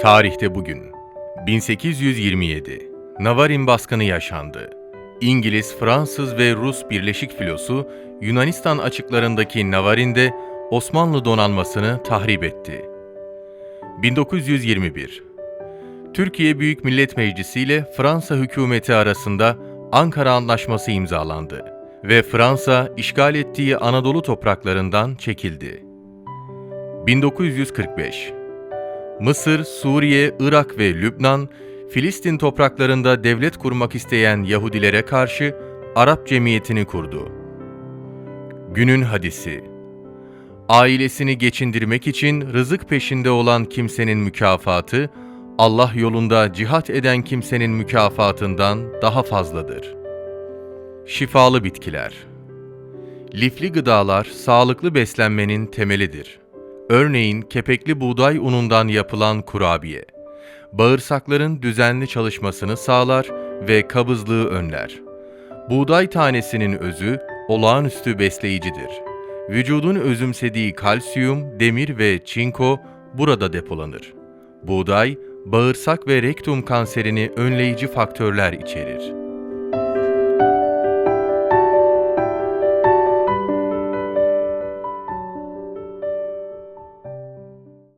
Tarihte bugün 1827 Navarin baskını yaşandı. İngiliz, Fransız ve Rus birleşik filosu Yunanistan açıklarındaki Navarin'de Osmanlı donanmasını tahrip etti. 1921 Türkiye Büyük Millet Meclisi ile Fransa hükümeti arasında Ankara Antlaşması imzalandı ve Fransa işgal ettiği Anadolu topraklarından çekildi. 1945 Mısır, Suriye, Irak ve Lübnan, Filistin topraklarında devlet kurmak isteyen Yahudilere karşı Arap Cemiyeti'ni kurdu. Günün hadisi Ailesini geçindirmek için rızık peşinde olan kimsenin mükafatı, Allah yolunda cihat eden kimsenin mükafatından daha fazladır. Şifalı bitkiler Lifli gıdalar sağlıklı beslenmenin temelidir. Örneğin kepekli buğday unundan yapılan kurabiye, bağırsakların düzenli çalışmasını sağlar ve kabızlığı önler. Buğday tanesinin özü olağanüstü besleyicidir. Vücudun özümsediği kalsiyum, demir ve çinko burada depolanır. Buğday, bağırsak ve rektum kanserini önleyici faktörler içerir.